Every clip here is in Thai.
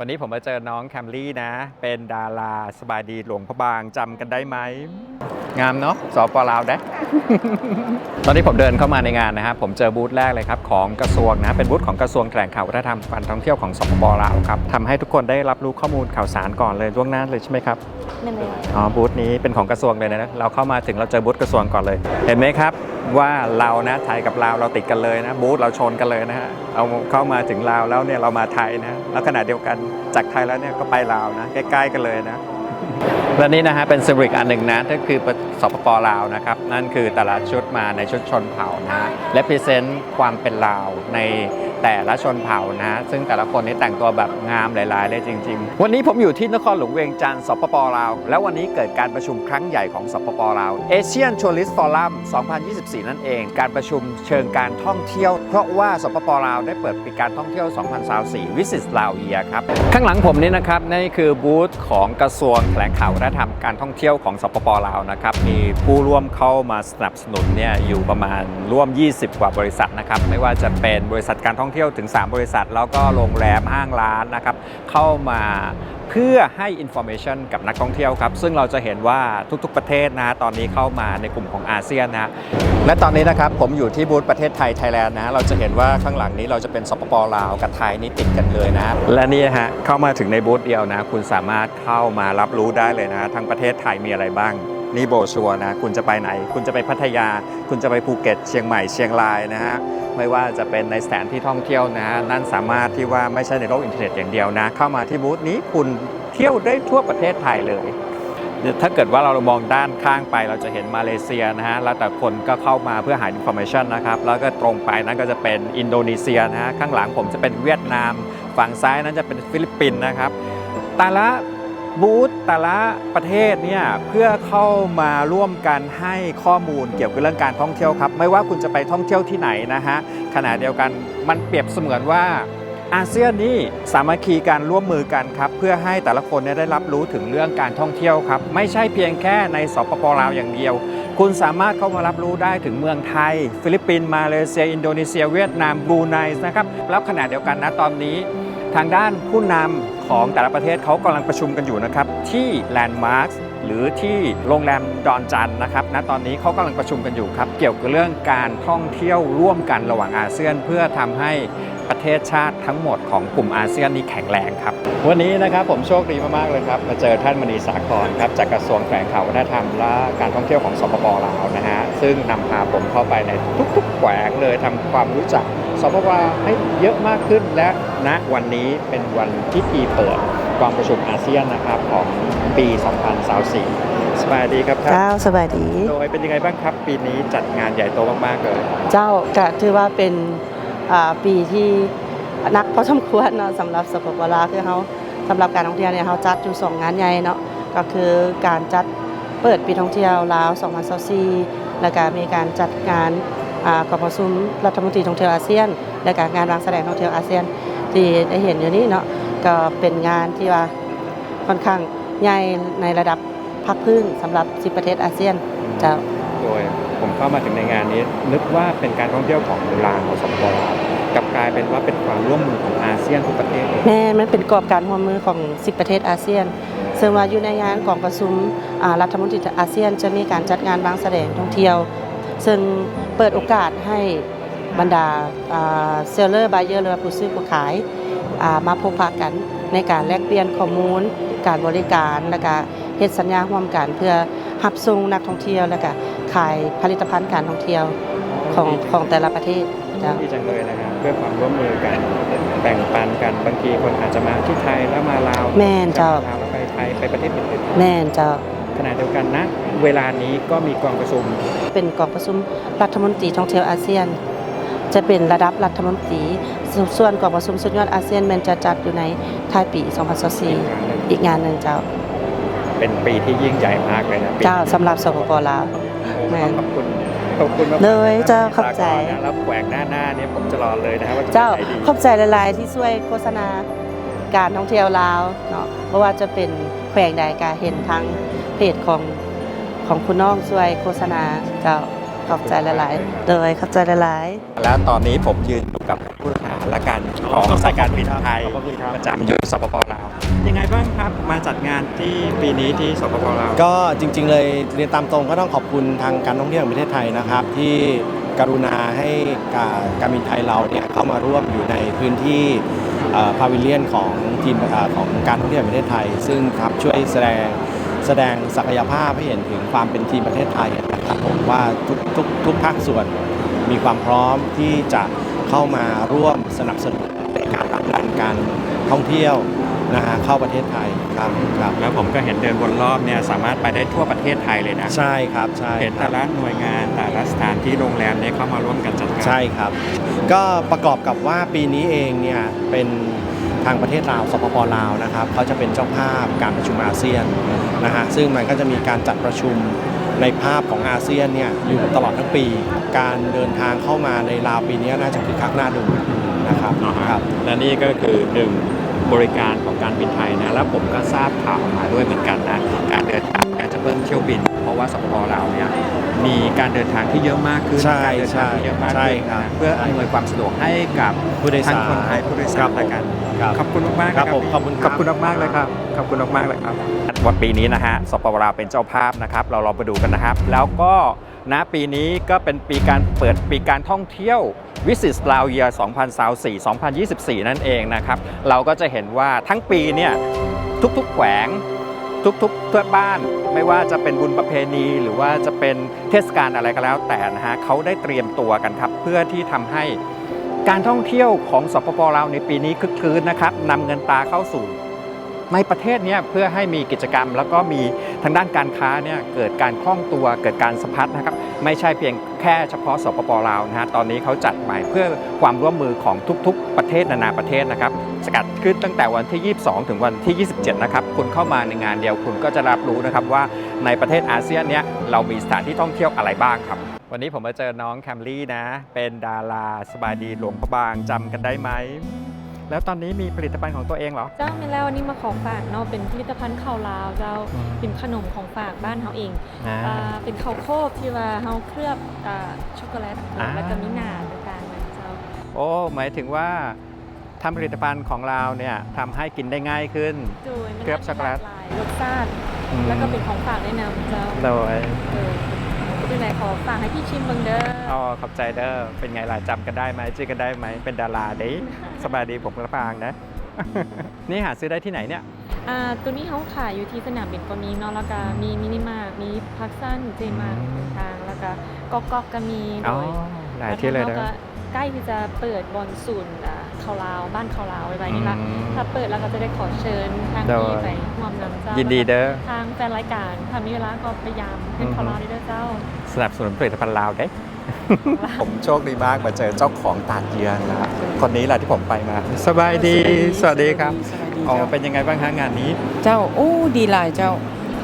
วันนี้ผมมาเจอน้องแคมรี่นะ เป็นดาราสบายดีหลวงพระบางจำกันได้ไหม งามเนาะสปลาวได้ ตอนนี้ผมเดินเข้ามาในงานนะครับ ผมเจอบูธแรกเลยครับ ของกระทรวงนะ เป็นบูธของกระทรวงแถลงข่าววัฒนธรรมการท่องเที่ยวของสปปลาวครับทำให้ทุกคนได้รับรู้ข้อมูลข่าวสารก่อนเลยล่วงหน้าเลยใช่ไหมครับไม่เลยอ๋อบูธนี้เป็นของกระทรวงเลยนะ เราเข้ามาถึงเราเจอบูธกระทรวงก่อนเลย เห็นไหมครับ ว่าเรานะไทยกับลาวเราติดกันเลยนะบูธเราชนกันเลยนะฮะเอาเข้ามาถึงลาวแล้วเนี่ยเรามาไทยนะแล้วขณะเดียวกันจากไทยแล้วเนี่ยก็ไปลาวนะใกล้ๆกันเลยนะและนี่นะฮะเป็นซิริกอันหนึ่งนะก็คือสปปลาวนะครับนั่นคือแต่ละชุดมาในชุดชนเผ่านะและพรีเซนต์ความเป็นลาวใน แต่ละชนเผ่านะซึ่งแต่ละคนนี่แต่งตัวแบบงามหลาย ๆ เลยจริง ๆ วันนี้ผมอยู่ที่นครหลวงเวียงจันทร์สปปลาว แล้ววันนี้เกิดการประชุมครั้งใหญ่ของสปปลาว Asian Tourist Forum 2024 นั่นเอง การประชุมเชิงการท่องเที่ยว เพราะว่าสปปลาวได้เปิดปีการท่องเที่ยว 2024 Visit Lao Year ครับ ข้างหลังผมนี่นะครับนี่คือบูธของกระทรวงแถลงข่าววัฒนธรรมการท่องเที่ยวของสปปลาวนะครับมีผู้ร่วมเข้ามาสนับสนุนเนี่ยอยู่ประมาณร่วม 20 กว่าบริษัทนะครับไม่ว่าจะเป็นบริษัทการท่องเที่ยวถึง 3 บริษัท แล้วก็โรงแรมห้างร้านนะครับเข้ามาเพื่อให้ information กับนักท่องเที่ยวครับ ซึ่งเราจะเห็นว่าทุกๆประเทศนะฮะตอนนี้เข้ามาในกลุ่มของอาเซียนนะฮะและตอนนี้นะครับผมอยู่ที่บูธประเทศไทยไทยแลนด์นะฮะเราจะเห็นว่าข้างหลังนี้เราจะเป็นสปปลาวกับไทยนี่ติดกันเลยนะครับและนี่ฮะเข้ามาถึงในบูธเดียวนะ คุณสามารถเข้ามารับรู้ได้เลยนะฮะทั้งประเทศไทยมีอะไรบ้าง นี่โบชัวนะคุณจะไปไหน คุณจะไปพัทยา คุณจะไปภูเก็ตเชียงใหม่เชียงรายนะฮะไม่ว่าจะเป็นในสถานที่ท่องเที่ยวนะฮะนั่นสามารถที่ว่าไม่ใช่ในโลกอินเทอร์เน็ตอย่างเดียวนะ เข้ามาที่บูธนี้คุณเที่ยวได้ทั่วประเทศไทยเลยถ้าเกิดว่าเรามองด้านข้างไปเราจะเห็นมาเลเซียนะฮะ แล้วแต่คนก็เข้ามาเพื่อหาอินโฟ a t ชันนะครับ แล้วก็ตรงไปนั้นก็จะเป็นอินโดนีเซียนะฮะ ข้างหลังผมจะเป็นเวียดนาม ฝั่งซ้ายนั้นจะเป็นฟิลิปปินส์นะครับ แต่ละ บูธแต่ละประเทศเนี่ยเพื่อเข้ามาร่วมกันให้ข้อมูลเกี่ยวกับเรื่องการท่องเที่ยวครับ ไม่ว่าคุณจะไปท่องเที่ยวที่ไหนนะฮะขณะเดียวกันมันเปรียบเสมือนว่าอาเซียนนี่สามัคคีการร่วมมือกันครับ เพื่อให้แต่ละคนได้รับรู้ถึงเรื่องการท่องเที่ยวครับ ไม่ใช่เพียงแค่ในสปปลาวอย่างเดียว คุณสามารถเข้ามารับรู้ได้ถึงเมืองไทย ฟิลิปปินส์มาเลเซีย อินโดนีเซีย เวียดนามบรูไนนะครับแล้วขณะเดียวกันนะตอนนี้ ทางด้านผู้นำของแต่ละประเทศเขากำลังประชุมกันอยู่นะครับ ที่แลนด์มาร์คหรือที่โรงแรมดอนจันนะครับณตอนนี้เขากำลังประชุมกันอยู่ครับ เกี่ยวกับเรื่องการท่องเที่ยวร่วมกันระหว่างอาเซียน เพื่อทำให้ประเทศชาติทั้งหมดของกลุ่มอาเซียนนี้แข็งแรงครับ วันนี้นะครับผมโชคดีมากๆเลยครับ มาเจอท่านมณีสาครครับจากกระทรวงแฝงข่าววัฒนธรรมและการท่องเที่ยวของสปปลาวนะฮะซึ่งนำพาผมเข้าไปในทุกๆแขวงเลยทำความรู้จัก สปปลาวให้เยอะมากขึ้นและณวันนี้เป็นวันพิธีเปิดกองประชุมอาเซียนนะครับของปี 2024สบายดีครับท่านเจ้าสบายดี โดยเป็นยังไงบ้างครับ ปีนี้จัดงานใหญ่โตมากๆเลยเจ้าก็ถือว่าเป็นอ่าปีที่นักพอสมควรเนาะสำหรับสปปลาวคือเขาสำหรับการท่องเที่ยวเนี่ยเขาจัดอยู่สองงานใหญ่เนาะก็คือการจัดเปิดปีท่องเที่ยวลาว 2024และก็มีการจัดงานอ่า กองประชุมรัฐมนตรีท่องเที่ยวอาเซียน และการงานวางแสดงท่องเที่ยวอาเซียนที่ได้เห็นอยู่นี้เนาะก็เป็นงานที่ว่าค่อนข้างใหญ่ในระดับพักพื้นสำหรับ10ประเทศอาเซียนเจ้าโดยผมเข้ามาถึงในงานนี้ นึกว่าเป็นการท่องเที่ยวของลาวสปปลาวกลับกลายเป็นว่าเป็นความร่วมมือของอาเซียนทุกประเทศเลยแม่นมันเป็นกรอบการร่วมมือของ10ประเทศอาเซียนซึ่งว่าอยู่ในงานของประชุมอ่ารัฐมนตรีอาเซียน จะมีการจัดงานวางแสดงท่องเที่ยว ซึ่งเปิดโอกาสให้บรรดาเซลเลอร์บายเออร์หรือว่าผู้ซื้อผู้ขายอ่ามาพบปะกันในการแลกเปลี่ยนข้อมูล การบริการและก็เฮ็ดสัญญาร่วมกันเพื่อรับส่งนักท่องเที่ยวและก็ขายผลิตภัณฑ์การท่องเที่ยวของของแต่ละประเทศจ้ะดีจังเลยนะครับเพื่อความร่วมมือกันแบ่งปันกันบางทีคนอาจจะมาที่ไทยแล้วมาลาวแม่นเจ้าลาวแล้วไปไทยไปประเทศอื่นแม่นเจ้าๆ ขณะเดียวกันนะ เวลานี้ก็มีกองประชุม เป็นกองประชุมรัฐมนตรีท่องเที่ยวอาเซียน จะเป็นระดับรัฐมนตรีสส่วนกองประชุมสุดยอดอาเซียนแมันจะจัดอยู่ในท้ายปี 2024อีกงานหนึ่งเจ้า เป็นปีที่ยิ่งใหญ่มากเลยนะปีเจ้าสำหรับสปปลาวแม่นขอบคุณขอบคุณมากๆเลยเจ้าขอบใจ นะแล้วแหวกหน้าหน้าเนี่ยผมจะรอเลยนะครับว่าเจ้าขยดี ขอบใจหลาย ๆ ที่ช่วยโฆษณาการท่องเที่ยวลาวเนาะเพราะว่าจะเป็นแขวงใดก็เห็นทาง เพจของของคุณน้องช่วยโฆษณาเจ้าขอบใจหลายๆ โดยขอบใจหลายๆ แล้วตอนนี้ผมยืนอยู่กับผู้บริหารารละกันอ๋ขอองสายการบินไทยขอบพระคุณครับประจำอยู่สปปลาวยังไงบ้างครับมาจัดงานที่ปีนี้ที่สปปลาวก็จริง ๆ เลยเรียนตามตรงก็ต้องขอบคุณทางการท่องเที่ยวแห่งประเทศไทยนะครับ ที่กรุณาให้การการบินไทยเราเนี่ยเข้ามาร่วมอยู่ในพื้นที่พาวิเลียนของทีมเอ่อของการท่องเที่ยวแห่งประเทศไทย ซึ่งครับช่วยแสดง แสดงศักยภาพให้เห็นถึงความเป็นทีมประเทศไทยนะครับผมว่าทุกทุกทุกภาคส่วนมีความพร้อมที่จะเข้ามาร่วมสนับสนุนในการผลักดันการท่องเที่ยวนะฮะเข้าประเทศไทยครับครับ แล้วผมก็เห็นเดินวนรอบเนี่ยสามารถไปได้ทั่วประเทศไทยเลยนะ ใช่ครับใช่เห็นแต่ละหน่วยงานแต่ละสถานที่โรงแรมเนี่ยเข้ามาร่วมกันจัดงานใช่ครับ ก็ประกอบกับว่าปีนี้เองเนี่ยเป็น ทางประเทศลาวสปปลาวนะครับเขาจะเป็นเจ้าภาพการประชุมอาเซียนนะฮะซึ่งมันก็จะมีการจัดประชุมในภาพของอาเซียนเนี่ยอยู่ตลอดทั้งปี การเดินทางเข้ามาในลาวปีนี้น่าจะคึกคักน่าดูนะครับอ๋อฮะครับและนี่ก็คือหนึ่งบริการของการบินไทยนะแล้วผมก็ทราบข่าวมาด้วยเหมือนกันนะการเดินทางการจะเพิ่มเที่ยวบิน เพราะว่าสปปลาวเนี่ยมีการเดินทางที่เยอะมากขึ้นใช่การเดินทางที่เยอะมากใช่ขึ้นครับนะเพื่ออำนวยความสะดวกให้กับผู้โดยทั้สางรคนไทยผู้โดยคสารัรบผมและกัน ครับ ขอบคุณมากๆครับนะผมขอบคุณครับขอบคุณมากๆเลยครับ ขอบคุณมากๆเลยครับ วันปีนี้นะฮะสปปลาวเป็นเจ้าภาพนะครับ เราลองไปดูกันนะครับ แล้วก็ณปีนี้ก็เป็นปีการเปิดปีการท่องเที่ยววิสิตลาวเยีย2024 2024 นั่นเองนะครับ เราก็จะเห็นว่าทั้งปีเนี่ยทุกๆแขวง ทุกๆเพื่อบ้านไม่ว่าจะเป็นบุญประเพณี หรือว่าจะเป็นเทศกาลอะไรก็แล้วแต่นะฮะเขาได้เตรียมตัวกันครับ เพื่อที่ทำให้ การท่องเที่ยวของสปปลาวในปีนี้คึกคืนนะครับนำเงินตาเข้าสู่ ในประเทศเนี้เพื่อให้มีกิจกรรม แล้วก็มีทางด้านการค้าเนี่ยเกิดการคล่องตัวเกิดการสะพัดนะครับไม่ใช่เพียงแค่เฉพาะสปปลาวนะฮะตอนนี้เขาจัดใหม่เพื่อความร่วมมือของทุกๆ ประเทศนานาประเทศนะครับสกัดขึ้นตั้งแต่วันที่ 22 ถึงวันที่ 27 นะครับคุณเข้ามาในงานเดียวคุณก็จะรับรู้นะครับว่าในประเทศอาเซียนเนี้ยเรามีสถานที่ท่องเที่ยวอะไรบ้างครับ วันนี้ผมมาเจอน้องแคมรี่นะ เป็นดาราสบายดีหลวงพระบางจำกันได้ไหม แล้วตอนนี้มีผลิตภัณฑ์ของตัวเองเหรอ เจ้าไม่แล้ววันนี้มาของฝากเนาะเป็นผลิตภัณฑ์ข้าวลาวเจ้าอืมเป็นขนมของฝากบ้านเฮาเองอ่า อ่าเป็นข้าวโคบที่ว่าเฮาเคลือบอ่าช็อกโกแลตอ่า แล้วก็มีหนาต่างๆมันเจ้าโอ้หมายถึงว่าทำผลิตภัณฑ์ของเราเนี่ยทำให้กินได้ง่ายขึ้น โดยมันเคลือบช็อกโกแลตหลายรสชาติแล้วก็เป็นของฝากแนะนำเจ้าโดย เออ เป็นไรขอฝากให้พี่ชิมเบิ่งเด้อออ๋อขอบใจเด้อเป็นไงล่ะจำกันได้ไหมชื่อกันได้ไหมเป็นดาราเด้สบายดีผมกระปางนะ นี่หาซื้อได้ที่ไหนเนี่ย อ่าตัวนี้เฮาขายอยู่ที่สนามบินก็มีเนาะแล้วก็มีมินิมาร์ทมีพักสั้นเจมาร์ทอืมทางแล้วก็ก๊อกก๊อกก็มีโดอ๋อยหลายที่เลยแวนะทางราก็ ใกล้ที่จะเปิดบอลศูนย์อ่าเขาลาวบ้านเขาลาวไว้ไว้นี่ละอืมถ้าเปิดแล้วก็จะได้ขอเชิญทางโดยที่ไปร่วมนำเจ้ายิยินดีเด้อทางแฟนรายการถ้ามีเวลาก็พยายามให้อืมเขาลาวได้เด้อเจ้า สนับสนุนผลิตภัณฑ์ลาวเด้ผมโชคดีมากมาเจอเจ้าของตาดเยือนนะคนนี้แหละที่ผมไปมา สบายดี สวัสดีครับสวัสดีอ๋อเจ้าเป็นยังไงบ้างคะงานนี้ เจ้าโอ้ดีหลายเจ้า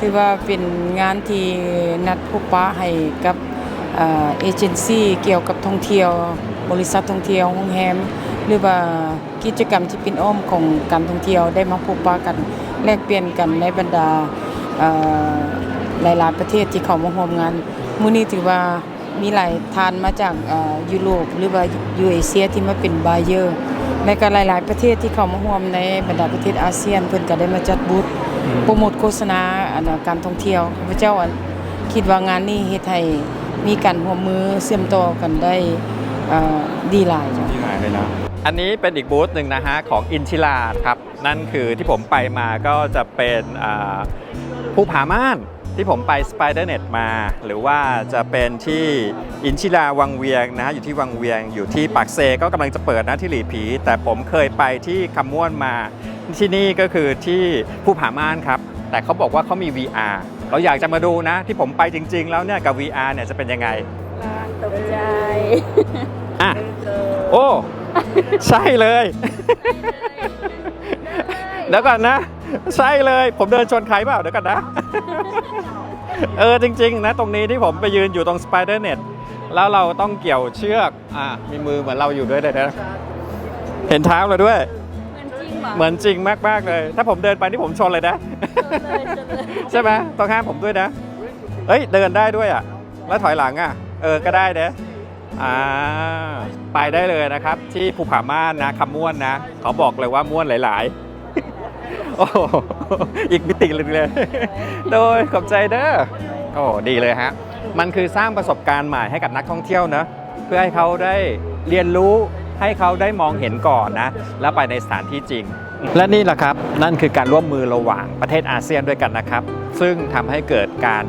ถือว่าเป็นงานที่นัดพบปะให้กับเอ่อเอเจนซี่เกี่ยวกับท่องเที่ยว บริษัทท่องเที่ยวโรงแรมหรือว่ากิจกรรมที่เป็นอ้อมของการท่องเที่ยวได้มาพบปะกันแลกเปลี่ยนกันในบรรดาเอ่อหลายๆประเทศที่เข้ามาร่วมงานมื้อนี้ถือว่ามีหลายทานมาจากเอ่อยุโรปหรือว่ายูเอเชียที่มาเป็นบายเออร์และก็หลายๆประเทศที่เข้ามาร่วมในบรรดาประเทศอาเซียนเพิ่นก็ได้มาจัดบูธโปรโมทโฆษณาอันน่ะการท่องเที่ยวข้าพเจ้าอันคิดว่างานนี้เฮ็ดให้มีการร่วมมือเชื่อมต่อกันได้เอ่อ ดีหลายจ้ะ ที่หายเลยนะ อันนี้เป็นอีกบูธหนึ่งนะฮะของอินชิลาครับ นั่นคือที่ผมไปมาก็จะเป็นอ่าภูผาม่านที่ผมไป Spidernet มา หรือว่าจะเป็นที่อินชิลาวังเวียงนะฮะอยู่ที่วังเวียงอยู่ที่ปากเซก็กำลังจะเปิดนะที่หลีผี แต่ผมเคยไปที่คำม่วนมา ที่นี่ก็คือที่ภูผาม่านครับ แต่เขาบอกว่าเขามี VR เราอยากจะมาดูนะที่ผมไปจริง ๆ แล้วเนี่ยกับ VR เนี่ยจะเป็นยังไง ตกใจ อะโอ้ ใช่เลย เดี๋ยวก่อนนะ ใช่เลย ผมเดินชนใครเปล่าเดี๋ยวก่อนนะ เออจริง ๆ นะ ตรงนี้ที่ผมไปยืนอยู่ตรง Spider-Net แล้วเราต้องเกี่ยวเชือก อะ มีมือเหมือนเราอยู่ด้วยเลยนะ เห็นเท้าเราด้วย เหมือนจริงเหรอเหมือนจริงมากๆเลย ถ้าผมเดินไปที่ผมชนเลยนะเชิญเลยเชิญเลยใช่ไหมต้องห้ามผมด้วยนะ เฮ้ย เดินได้ด้วยอะ แล้วถอยหลังอะ เออ ก็ได้เด้ อ่าไปได้เลยนะครับ ที่ภูผาม่านนะคำม่วนนะเขาบอกเลยว่าม่วนหลาย ๆ โอ้อีกมิติเลยเลย โดยขอบใจเด้อโอ้ดีเลยฮะ มันคือสร้างประสบการณ์ใหม่ให้กับนักท่องเที่ยวนะเพื่อให้เขาได้เรียนรู้ให้เขาได้มองเห็นก่อนนะ แล้วไปในสถานที่จริง และนี่แหละครับ นั่นคือการร่วมมือระหว่างประเทศอาเซียนด้วยกันนะครับ ซึ่งทำให้เกิดการ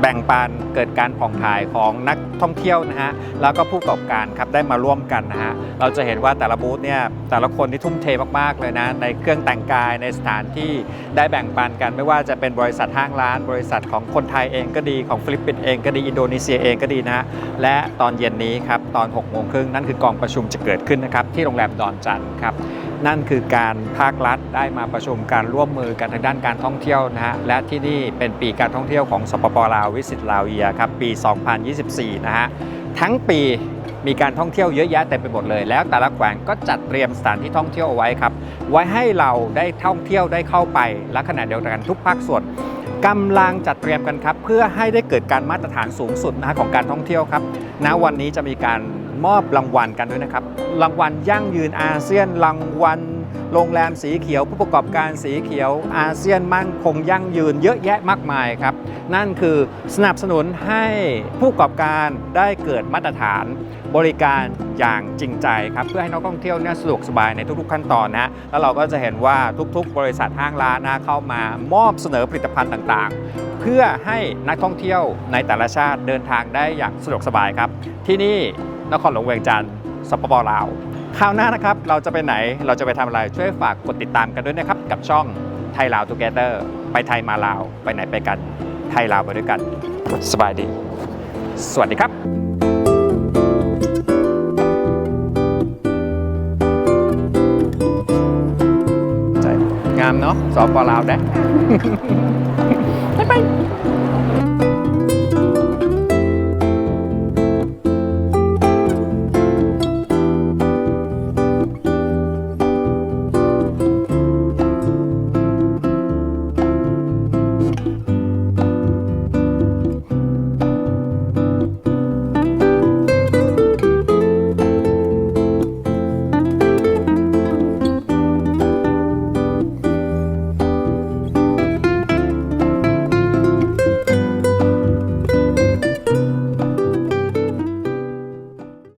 แบ่งปันเกิดการผ่องถ่ายของนักท่องเที่ยวนะฮะแล้วก็ผู้ประกอบการครับได้มาร่วมกันนะฮะเราจะเห็นว่าแต่ละบูธเนี่ยแต่ละคนที่ทุ่มเทมากๆเลยนะในเครื่องแต่งกายในสถานที่ได้แบ่งปันกันไม่ว่าจะเป็นบริษัทห้างร้าน บริษัทของคนไทยเองก็ดีของฟิลิปปินส์เองก็ดีอินโดนีเซียเองก็ดีนะฮะและตอนเย็นนี้ครับตอน6โมงครึ่งนั่นคือกองประชุมจะเกิดขึ้นนะครับที่โรงแรมดอนจันครับนั่นคือการภาครัฐได้มาประชุมการร่วมมือกันทางด้านการท่องเที่ยวนะฮะและที่นี่เป็นปีการท่องเที่ยวของสปปลาววิสิตลาวเยียครับปี 2024 นะฮะ ทั้งปีมีการท่องเที่ยวเยอะแยะเต็มไปหมดเลย แล้วแต่ละแขวงก็จัดเตรียมสถานที่ท่องเที่ยวเอาไว้ครับ ไว้ให้เราได้ท่องเที่ยวได้เข้าไป และขณะเดียวกันทุกภาคส่วนกำลังจัดเตรียมกันครับ เพื่อให้ได้เกิดการมาตรฐานสูงสุดนะฮะของการท่องเที่ยวครับณวันนี้จะมีการมอบรางวัลกันด้วยนะครับ รางวัลยั่งยืนอาเซียนรางวัล โรงแรมสีเขียวผู้ประกอบการสีเขียวอาเซียนมั่นคงยั่งยืนเยอะแยะมากมายครับ นั่นคือสนับสนุนให้ผู้ประกอบการได้เกิดมาตรฐานบริการอย่างจริงใจครับ เพื่อให้นักท่องเที่ยวเนี่ยสะดวกสบายในทุกๆขั้นตอนนะแล้วเราก็จะเห็นว่าทุกๆ บริษัทห้างร้านนะเข้ามามอบเสนอผลิตภัณฑ์ต่างๆ เพื่อให้นักท่องเที่ยวในแต่ละชาติเดินทางได้อย่างสะดวกสบายครับ ที่นี่นครหลวงเวียงจันทร์สปปลาว คราวหน้านะครับ เราจะไปไหนเราจะไปทำอะไรช่วยฝากกดติดตามกันด้วยนะครับ กับช่องไทยลาวทูเกเตอร์ไปไทยมาลาว ไปไหนไปกัน ไทยลาวไปด้วยกัน สบายดี สวัสดีครับงามเนาะสปลาวได้